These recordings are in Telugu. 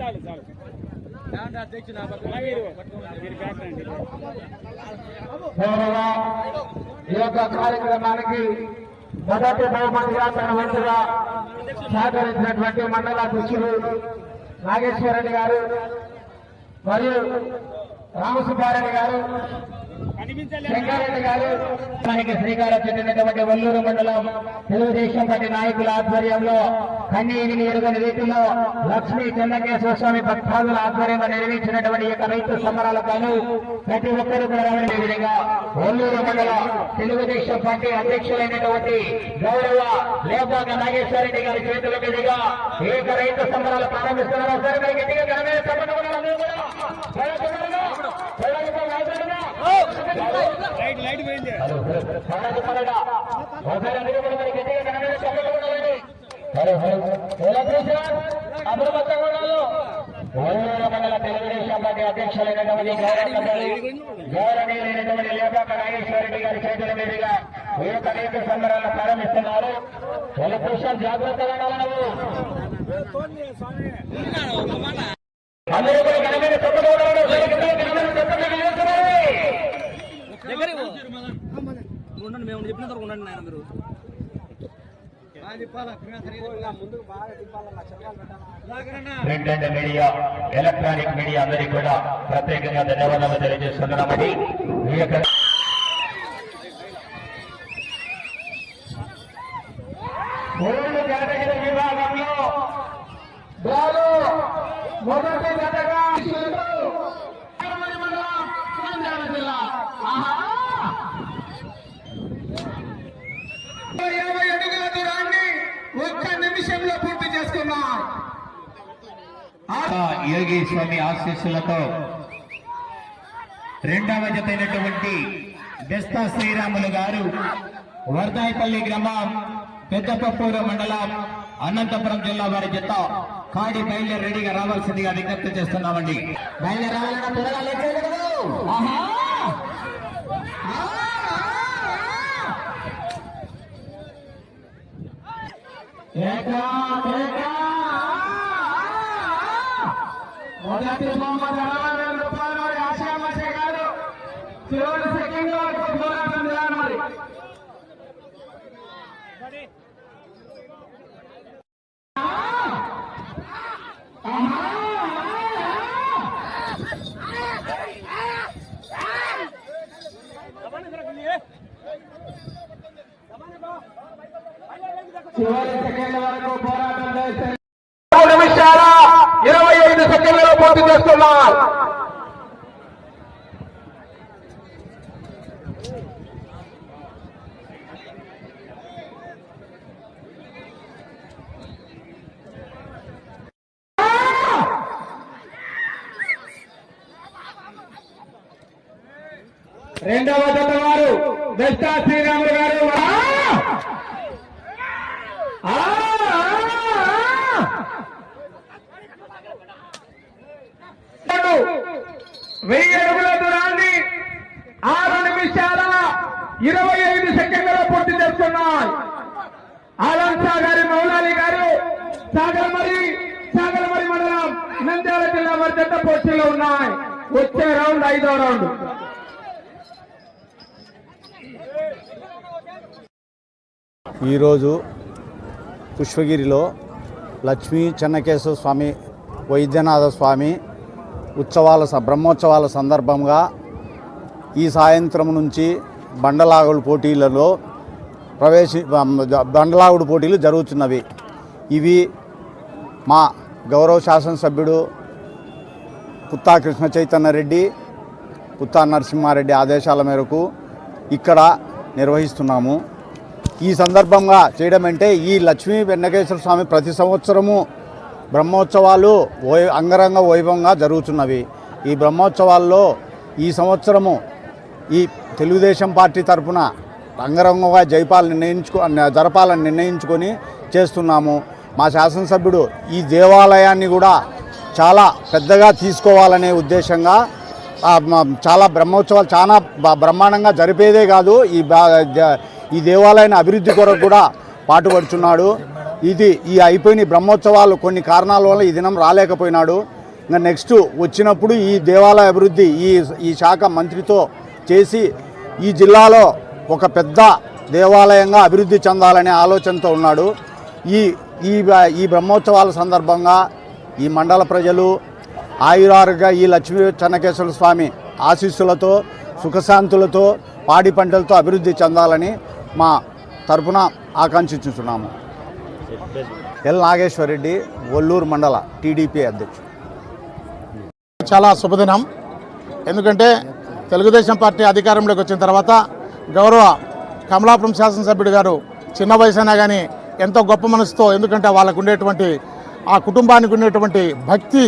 చాలు చాలు. ఈ యొక్క కార్యక్రమానికి మొదటి బహుమతిగా తన వంతుగా సహకరించినటువంటి మండల అధ్యక్షులు నాగేశ్వరరెడ్డి గారు మరియు రామసుబ్బారెడ్డి గారు. శంకారెడ్డి గారు దానికి శ్రీకారం చెందినటువంటి వల్లూరు మండలం తెలుగుదేశం పార్టీ నాయకుల ఆధ్వర్యంలో కన్నీటిని ఎరుగని రీతిలో లక్ష్మీ చెన్నకేశ్వర స్వామి భక్తాదుల ఆధ్వర్యంలో నిర్వహించినటువంటి యొక్క రైతు సంబరాల ప్రతి ఒక్కరూ కూడా రావడం విధంగా వల్లూరు మండల తెలుగుదేశం పార్టీ అధ్యక్షులైనటువంటి గౌరవ లేపాక నాగేశ్వరరెడ్డి గారి చేతుల మీదుగా ఏక రైతు సమరాలు ప్రారంభిస్తున్నారు? సార్ గట్టిగా ఘనమైన చప్పట్లు కొట్టాలి అందరూ కూడా. ప్రజలందరూ కూడా. ప్రజలందరూ కూడా. లైట్ లైట్ పోయింది పండగ పండగ ఒకసారి అందరూ కూడా మరి గట్టిగా కనబడే చప్పట్లు కొట్టాలండి. హలో హలో ఎలా చేశారు అప్రమత్తంగా ఉండాలి ఓరూరు మండల తెలుగుదేశం పార్టీ అధ్యక్షులైనటువంటి గౌరవ గౌరవనీయులైనటువంటి లేపాక నాగేశ్వరరెడ్డి గారి చేతుల మీదుగా ఈ యొక్క రైతు సంబరాలను ప్రారంభిస్తున్నారు. ఎలక్ట్రీషియన్ జాగ్రత్తగా ఉండాలి నువ్వు అందరూ కూడా ఘనమైన చప్పట్లు ఉండండి మేము చెప్పిన తర్వాత ఉండండి నాయన మీరు. ప్రింట్ మీడియా ఎలక్ట్రానిక్ మీడియా అందరికీ కూడా ప్రత్యేకంగా ధన్యవాదాలు తెలియజేస్తున్నామని ఈ యొక్క ఓల్డ్ కేటగిరీ విభాగంలో బాలు మొదటి జతగా తిరుమల మండలం, నంద్యాల జిల్లా. ఆహా! ఇరవై అడుగుల దూరాన్ని ఒక్క నిమిషంలో పూర్తి చేసుకున్నాం యోగి స్వామి ఆశీస్సులతో రెండవ జత అయినటువంటి బెస్తా శ్రీరాములు గారు వర్దాయిపల్లి గ్రామం పెద్దపప్పూరు మండలం అనంతపురం జిల్లా వారి జత కాడి బయలుదేరి రెడీగా రావాల్సిందిగా విజ్ఞప్తి చేస్తున్నామండి. బయలుదేరి రావాలన్నా త్వరగా లేచేయగలరు. ఆహా! ఆ! ఏకా, ఏకా! మొదటి బొమ్మ అరవై వేల రూపాయలు మరి ఆశామాష చివరి సెకండ్ వరకు పోరాటం చేయాలి మరి చివరి సెకండ్ వరకు పోరాటం చేస్తే మూడు నిమిషాల ఇరవై ఐదు సెకండ్లలో పూర్తి చేస్తున్నారు రెండవ జత వారు బెస్టా శ్రీరాములు గారు! వెయ్యి అడుగుల దూరాన్ని ఆరు నిమిషాల ఇరవై ఐదు సెకండ్లలో పూర్తి చేస్తున్నాయి. ఆలం గారి మౌలాలి గారు సాగరమరి సాగరమరి మండలం నంద్యాల జిల్లా వారి జంట పోటీలో ఉన్నాయి. వచ్చే రౌండ్ ఐదో రౌండ్. ఈరోజు పుష్పగిరిలో లక్ష్మీ చెన్నకేశ్వర స్వామి వైద్యనాథ స్వామి ఉత్సవాల స- బ్రహ్మోత్సవాల సందర్భంగా ఈ సాయంత్రం నుంచి బండలాగుడు పోటీలలో ప్రవేశి బండలాగుడు పోటీలు జరుగుతున్నవి. ఇవి మా గౌరవ శాసనసభ్యుడు పుత్తా కృష్ణ చైతన్య రెడ్డి పుత్తా నరసింహారెడ్డి ఆదేశాల మేరకు ఇక్కడ నిర్వహిస్తున్నాము. ఈ సందర్భంగా చేయడం అంటే ఈ లక్ష్మీ వెన్నకేశ్వర స్వామి ప్రతి సంవత్సరము బ్రహ్మోత్సవాలు వై అంగరంగ వైభవంగా జరుగుతున్నవి. ఈ బ్రహ్మోత్సవాల్లో ఈ సంవత్సరము ఈ తెలుగుదేశం పార్టీ తరఫున అంగరంగంగా జైపాలు నిర్ణయించుకు జరపాలని నిర్ణయించుకొని చేస్తున్నాము. మా శాసనసభ్యుడు ఈ దేవాలయాన్ని కూడా చాలా పెద్దగా తీసుకోవాలనే ఉద్దేశంగా చాలా బ్రహ్మోత్సవాలు చాలా బ- బ్రహ్మాండంగా జరిపేదే కాదు. ఈ జ- ఈ దేవాలయాన్ని అభివృద్ధి కొరకు కూడా పాటుపడుచున్నాడు. ఇది ఈ అయిపోయిన బ్రహ్మోత్సవాలు కొన్ని కారణాల వల్ల ఈ దినం రాలేకపోయినాడు. ఇంకా నెక్స్ట్ వచ్చినప్పుడు ఈ దేవాలయ అభివృద్ధి ఈ ఈ శాఖ మంత్రితో చేసి ఈ జిల్లాలో ఒక పెద్ద దేవాలయంగా అభివృద్ధి చెందాలనే ఆలోచనతో ఉన్నాడు. ఈ ఈ ఈ బ్రహ్మోత్సవాల సందర్భంగా ఈ మండల ప్రజలు ఆయురారుగా ఈ లక్ష్మీ చెన్నకేశ్వర స్వామి ఆశీస్సులతో సుఖశాంతులతో పాడి పంటలతో అభివృద్ధి చెందాలని మా తరపున ఆకాంక్షించుతున్నాము. ఎల్ నాగేశ్వరరెడ్డి ఒల్లూరు మండల టీడీపీ అధ్యక్షుడు. చాలా శుభదినం. ఎందుకంటే తెలుగుదేశం పార్టీ అధికారంలోకి వచ్చిన తర్వాత గౌరవ కమలాపురం శాసనసభ్యుడు గారు చిన్న వయసైనా కానీ ఎంతో గొప్ప మనసుతో ఎందుకంటే వాళ్ళకు ఉండేటువంటి ఆ కుటుంబానికి ఉండేటువంటి భక్తి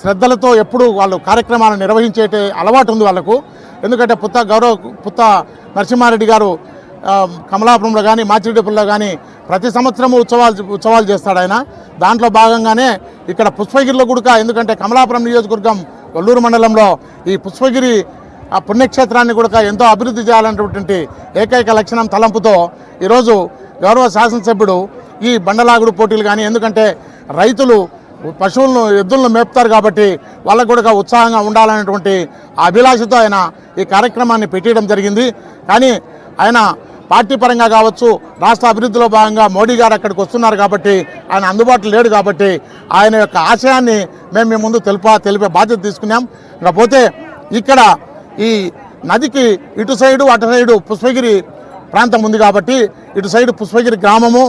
శ్రద్ధలతో ఎప్పుడు వాళ్ళు కార్యక్రమాలను నిర్వహించేటే అలవాటు ఉంది వాళ్ళకు. ఎందుకంటే పుత్త గౌరవ పుత్త నరసింహారెడ్డి గారు కమలాపురంలో కానీ మాచిరెడ్డిపల్లిలో కానీ ప్రతి సంవత్సరము ఉత్సవాలు ఉత్సవాలు చేస్తాడు ఆయన. దాంట్లో భాగంగానే ఇక్కడ పుష్పగిరిలో గుడక ఎందుకంటే కమలాపురం నియోజకవర్గం ఒల్లూరు మండలంలో ఈ పుష్పగిరి ఆ పుణ్యక్షేత్రాన్ని కూడా ఎంతో అభివృద్ధి చేయాలనేటువంటి ఏకైక లక్షణం తలంపుతో ఈరోజు గౌరవ శాసనసభ్యుడు ఈ బండలాగుడు పోటీలు కానీ ఎందుకంటే రైతులు పశువులను ఎద్దులను మేపుతారు కాబట్టి వాళ్ళకు కూడా ఉత్సాహంగా ఉండాలనేటువంటి ఆ అభిలాషతో ఆయన ఈ కార్యక్రమాన్ని పెట్టడం జరిగింది. కానీ ఆయన పార్టీ పరంగా కావచ్చు రాష్ట్ర అభివృద్ధిలో భాగంగా మోడీ గారు అక్కడికి వస్తున్నారు కాబట్టి ఆయన అందుబాటులో లేడు కాబట్టి ఆయన యొక్క ఆశయాన్ని మేము మీ ముందు తెలుప తెలిపే బాధ్యత తీసుకున్నాం. ఇకపోతే ఇక్కడ ఈ నదికి ఇటు సైడు అటు సైడు పుష్పగిరి ప్రాంతం ఉంది కాబట్టి ఇటు సైడు పుష్పగిరి గ్రామము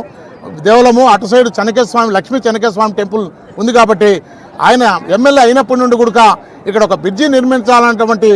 దేవలము అటు సైడు చెనకేశ్వర లక్ష్మీ చెనకేశ్వర టెంపుల్ ఉంది కాబట్టి ఆయన ఎమ్మెల్యే అయినప్పటి నుండి కూడా ఇక్కడ ఒక బ్రిడ్జి నిర్మించాలన్నటువంటి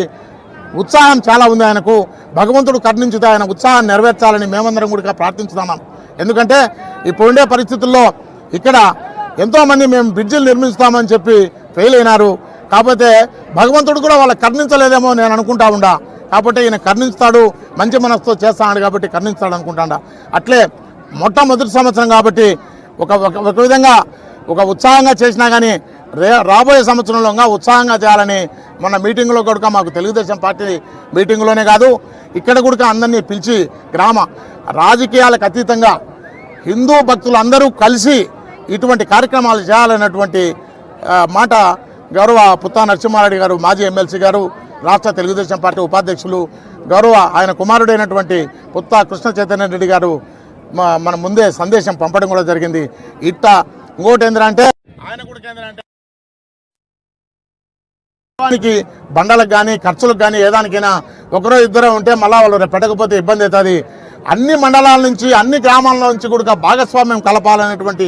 ఉత్సాహం చాలా ఉంది ఆయనకు. భగవంతుడు కరుణించితే ఆయన ఉత్సాహాన్ని నెరవేర్చాలని మేమందరం కూడా ప్రార్థించుతున్నాం. ఎందుకంటే ఇప్పుడుండే పరిస్థితుల్లో ఇక్కడ ఎంతోమంది మేము బ్రిడ్జిలు నిర్మిస్తామని చెప్పి ఫెయిల్ అయినారు. కాకపోతే భగవంతుడు కూడా వాళ్ళు కర్ణించలేదేమో నేను అనుకుంటా ఉండా. కాబట్టి ఈయన కర్ణిస్తాడు మంచి మనసుతో చేస్తాడు కాబట్టి కర్ణిస్తాడు అనుకుంటాడా. అట్లే మొట్టమొదటి సంవత్సరం కాబట్టి ఒక ఒక- ఒక విధంగా ఒక ఉత్సాహంగా చేసినా కానీ రే రాబోయే సంవత్సరంలో ఉత్సాహంగా చేయాలని మొన్న మీటింగ్లో కూడా మాకు తెలుగుదేశం పార్టీ మీటింగ్లోనే కాదు ఇక్కడ కూడా అందరినీ పిలిచి గ్రామ రాజకీయాలకు అతీతంగా హిందూ భక్తులు అందరూ కలిసి ఇటువంటి కార్యక్రమాలు చేయాలన్నటువంటి మాట గౌరవ పుత్తా నరసింహారెడ్డి గారు మాజీ ఎమ్మెల్సీ గారు రాష్ట్ర తెలుగుదేశం పార్టీ ఉపాధ్యక్షులు గౌరవ ఆయన కుమారుడైనటువంటి పుత్తా కృష్ణ చైతన్య రెడ్డి గారు మన ముందే సందేశం పంపడం కూడా జరిగింది. ఇట్ట ఇంకోటి ఏంటంటే ఆయన కూడా ఏంటంటే వానికి బండలకు కానీ ఖర్చులకు కానీ ఏదానికైనా ఒకరో ఇద్దరు ఉంటే మళ్ళీ వాళ్ళు పెట్టకపోతే ఇబ్బంది అవుతుంది. అన్ని మండలాల నుంచి అన్ని గ్రామాల నుంచి కూడా భాగస్వామ్యం కలపాలనేటువంటి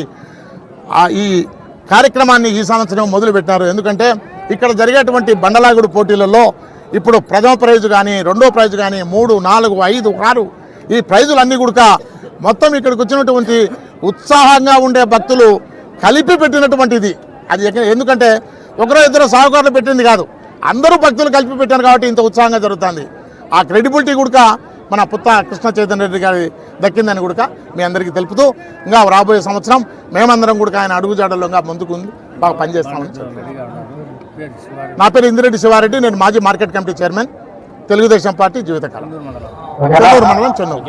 ఈ కార్యక్రమాన్ని ఈ సంవత్సరం మొదలుపెట్టినారు. ఎందుకంటే ఇక్కడ జరిగేటువంటి బండలాగుడు పోటీలలో ఇప్పుడు ప్రథమ ప్రైజు కానీ రెండో ప్రైజు కానీ మూడు నాలుగు ఐదు ఆరు ఈ ప్రైజులన్నీ కూడా మొత్తం ఇక్కడికి వచ్చినటువంటి ఉత్సాహంగా ఉండే భక్తులు కలిపి పెట్టినటువంటిది. అది ఎందుకంటే ఒకరో ఇద్దరు సాహుకారులు పెట్టింది కాదు. అందరూ భక్తులు కలిపి పెట్టారు కాబట్టి ఇంత ఉత్సాహంగా జరుగుతుంది. ఆ క్రెడిబిలిటీ కూడా మన పుత్త కృష్ణ చైతన్య రెడ్డి గారి దక్కిందని కూడా మీ అందరికీ తెలుపుతూ ఇంకా రాబోయే సంవత్సరం మేమందరం కూడా ఆయన అడుగుజాడల్లో ఇంకా ముందుకు ఉంది బాగా పనిచేస్తామని. నా పేరు ఇందిరెడ్డి శివారెడ్డి నేను మాజీ market committee chairman Telugu Desam party జీవితకాలం. చెన్నూరు మండలం. చెన్నూరు